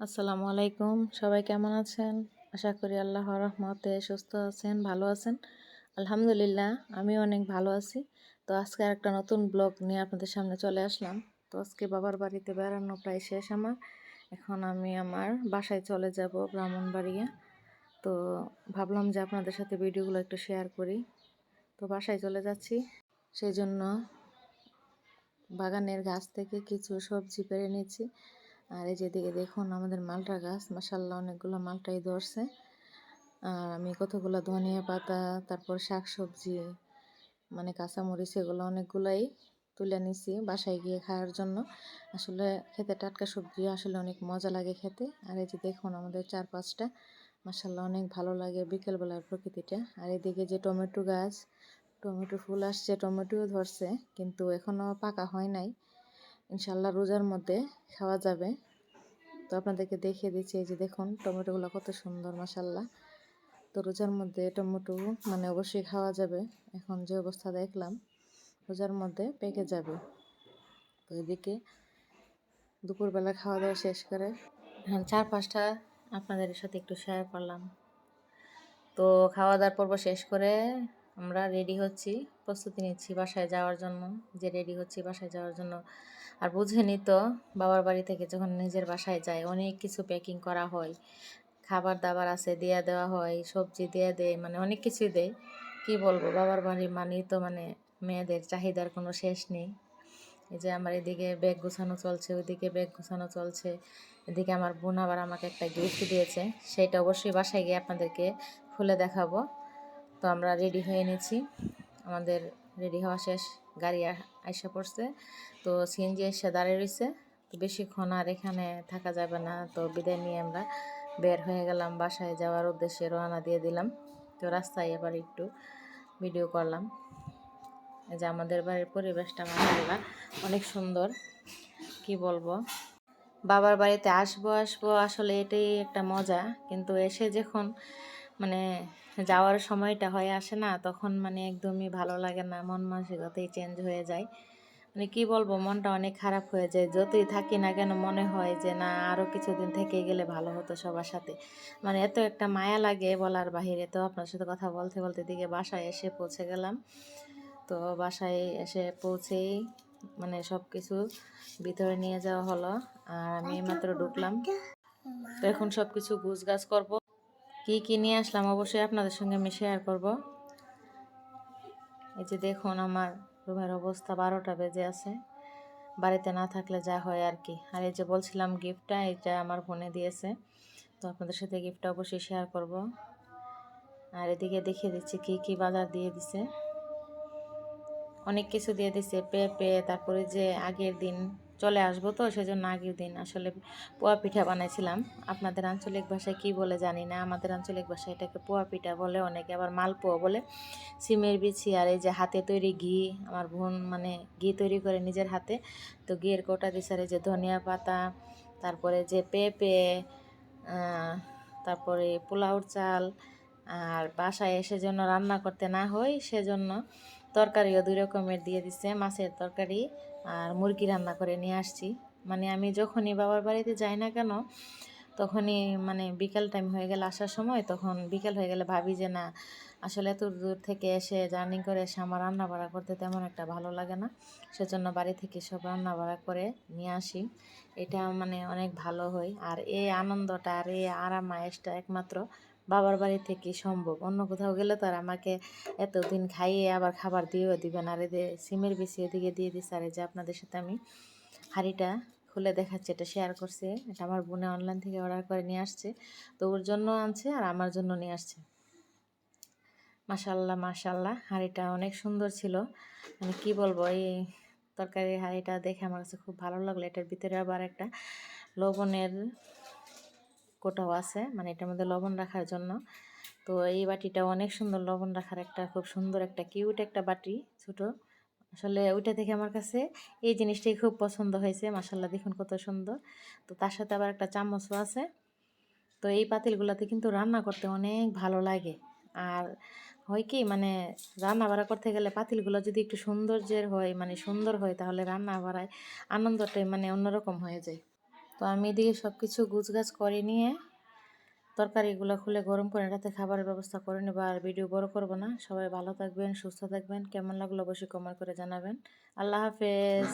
আসসালামু আলাইকুম। সবাই কেমন আছেন? আশা করি আল্লাহর রহমতে সুস্থ আছেন, ভালো আছেন। আলহামদুলিল্লাহ আমি অনেক ভালো আছি। তো আজকে একটা নতুন ব্লগ নিয়ে আপনাদের সামনে চলে আসলাম। তো আজকে বাবার বাড়িতে বেড়ানো প্রায় শেষ আমার। এখন আমি আমার বাসায় চলে যাব ব্রাহ্মণবাড়িয়া। তো ভাবলাম যে আপনাদের সাথে ভিডিওগুলো একটু শেয়ার করি। তো বাসায় চলে যাচ্ছি। সেই জন্য বাগানের গাছ থেকে কিছু সবজি পেরে নিচ্ছি। আর এই যেদিকে দেখুন আমাদের মালটা গাছ মাসাল্লাহ অনেকগুলো মালটাই ধরছে। আর আমি কতগুলো ধনিয়া পাতা, তারপর শাক সবজি মানে কাঁচামরিচ এগুলো অনেকগুলাই তুলে নিছি বাসায় গিয়ে খাওয়ার জন্য। আসলে খেতে টাটকা সবজি, আসলে অনেক মজা লাগে খেতে। আর এই যে দেখুন আমাদের চার পাঁচটা মাসাল্লাহ অনেক ভালো লাগে বিকেলবেলার প্রকৃতিটা। আর এদিকে যে টমেটো গাছ, টমেটো ফুল আসছে, টমেটোও ধরছে, কিন্তু এখনও পাকা হয় নাই। ইনশাল্লাহ রোজার মধ্যে খাওয়া যাবে। তো আপনাদেরকে দেখিয়ে দিচ্ছি এই যে দেখুন, টমেটোগুলো কত সুন্দর মাসাল্লাহ তো রোজার মধ্যে টমেটো মানে অবশ্যই খাওয়া যাবে। এখন যে অবস্থা দেখলাম, রোজার মধ্যে পেকে যাবে। তো এদিকে দুপুরবেলা খাওয়া দাওয়া শেষ করে চার পাঁচটা আপনাদের সাথে একটু শেয়ার করলাম। তো খাওয়া দাওয়ার পর্ব শেষ করে আমরা রেডি হচ্ছি, প্রস্তুতি নিচ্ছি বাসায় যাওয়ার জন্য। যে রেডি হচ্ছি বাসায় যাওয়ার জন্য। আর বুঝেনি তো, বাবার বাড়ি থেকে যখন নিজের বাসায় যায়, অনেক কিছু প্যাকিং করা হয়। খাবার দাবার আছে, দেয়া দেওয়া হয়, সবজি দেয়া দেয় মানে অনেক কিছুই দেয়। কি বলব, বাবার বাড়ি মানেই তো মানে মেয়েদের চাহিদার কোনো শেষ নেই। এই যে আমার এদিকে ব্যাগ গুছানো চলছে, ওইদিকে ব্যাগ গুছানো চলছে। এদিকে আমার বোন আবার আমাকে একটা গিফট দিয়েছে সেটা অবশ্যই বাসায় গিয়ে আপনাদেরকে খুলে দেখাবো। তো আমরা রেডি হয়ে নিয়েছি আমাদের রেডি হওয়া শেষ। গাড়ি আইসা পড়ছে। তো সিএনজি এসে দাঁড়িয়ে রয়েছে তো বেশিক্ষণ আর এখানে থাকা যাবে না। তো বিদায় নিয়ে আমরা বের হয়ে গেলাম। বাসায় যাওয়ার উদ্দেশ্যে রওনা দিয়ে দিলাম। তো রাস্তায় এবার একটু ভিডিও করলাম। যে আমাদের বাড়ির পরিবেশটা মাসাল্লাহ অনেক সুন্দর। কি বলব? বাবার বাড়িতে আসব আসব, আসলে এটাই একটা মজা। কিন্তু এসে যখন মানে যাওয়ার সময়টা হয়ে আসে না তখন মানে একদমই ভালো লাগে না মন মানসিকতাই চেঞ্জ হয়ে যায়। মানে কি বলব মনটা অনেক খারাপ হয়ে যায় যতই থাকি না কেন মনে হয় যে না আরও কিছুদিন থেকে গেলে ভালো হতো সবার সাথে। মানে এত একটা মায়া লাগে বলার বাহিরে তো আপনার সাথে কথা বলতে বলতে দিকে বাসায় এসে পৌঁছে গেলাম। তো বাসায় এসে পৌঁছেই মানে সব কিছু ভিতরে নিয়ে যাওয়া হলো আর আমি মাত্র ঢুকলাম। তো এখন সব কিছু গুছ গাছ করব কি কি নিয়ে আসলাম অবশ্যই আপনাদের সঙ্গে আমি শেয়ার করব। এই যে দেখুন আমার রুমের অবস্থা বারোটা বেজে আছে। বাড়িতে না থাকলে যা হয় আর কি। আর এই যে বলছিলাম গিফটটা এটা আমার ফোনে দিয়েছে। তো আপনাদের সাথে গিফটটা অবশ্যই শেয়ার করব। আর এদিকে দেখিয়ে দিচ্ছি কি কি বাজার দিয়ে দিছে। অনেক কিছু দিয়ে দিছে, পেঁপে, তারপরে যে আগের দিন চলে আসব তো, সেজন্য আগের দিন আসলে পোয়া পিঠা বানাইছিলাম। আপনাদের আঞ্চলিক ভাষায় কি বলে জানি না, আমাদের আঞ্চলিক ভাষায় এটাকে পোয়া পিঠা বলে অনেকে, আবার মালপোয়া বলে। সিমের বিছি আর এই যে হাতে তৈরি ঘি, আমার বোন মানে ঘি তৈরি করে নিজের হাতে। তো ঘিয়ের কোটা এই যে ধনিয়া পাতা, তারপরে যে পেঁপে তারপরে পোলাওর চাল, আর বাসায় যেন রান্না করতে না হয়, সেজন্য তরকারিও দুই রকমের দিয়ে দিছে, মাছের তরকারি আর মুরগি রান্না করে নিয়ে আসছি। মানে আমি যখনই বাবার বাড়িতে যাই না কেন, তখনই মানে বিকেল টাইম হয়ে গেলে আসার সময়, তখন বিকেল হয়ে গেলে ভাবি যে না, আসলে এত দূর থেকে এসে জার্নি করে এসে আমার রান্না বাড়া করতে তেমন একটা ভালো লাগে না। সেজন্য বাড়ি থেকে সব রান্না বাড়া করে নিয়ে আসি। এটা মানে অনেক ভালো হয়। আর এই আনন্দটা আর এই আরাম আয়েসটা একমাত্র বাবার বাড়ি থেকে সম্ভব। অন্য কোথাও গেলে তো আর আমাকে এতদিন খাইয়ে আবার খাবার দিয়েও দিবেন আর এদের সিমের বেশি এদিকে দিয়ে দিচ্ছে আর যে আপনাদের সাথে আমি হাঁড়িটা খুলে দেখাচ্ছি, এটা শেয়ার করছে। এটা আমার বোনে অনলাইন থেকে অর্ডার করে নিয়ে আসছে। তো ওর জন্য আনছে আর আমার জন্য নিয়ে আসছে। মাসাল্লাহ মাসাল্লাহ হাঁড়িটা অনেক সুন্দর ছিল। মানে কি বলব, এই তরকারির হাঁড়িটা দেখে আমার কাছে খুব ভালো লাগল। এটার ভিতরে আবার একটা লবণের কোটাও আছে মানে এটার মধ্যে লবণ রাখার জন্য। তো এই বাটিটা অনেক সুন্দর লবণ রাখার একটা, খুব সুন্দর একটা, কিউট একটা বাটি ছোট। আসলে ওইটা থেকে আমার কাছে এই জিনিসটাই খুব পছন্দ হয়েছে মাসাল্লাহ দেখুন কত সুন্দর। তো তার সাথে আবার একটা চামচও আছে। তো এই পাতিলগুলোতে কিন্তু রান্না করতে অনেক ভালো লাগে। আর হয় কি মানে রান্না বাড়া করতে গেলে পাতিলগুলো যদি একটু সৌন্দর্যের হয় মানে সুন্দর হয়, তাহলে রান্না বাড়ায় আনন্দটাই মানে অন্যরকম হয়ে যায়। তো আমি এদিকে সব কিছু গুছগাছ করে নিয়ে তরকারিগুলো খুলে গরম করে রাতে খাবারের ব্যবস্থা করে নেব আর ভিডিও বড় করব না। সবাই ভালো থাকবেন, সুস্থ থাকবেন। কেমন লাগল অবশ্যই কমেন্ট করে জানাবেন। আল্লাহ হাফেজ।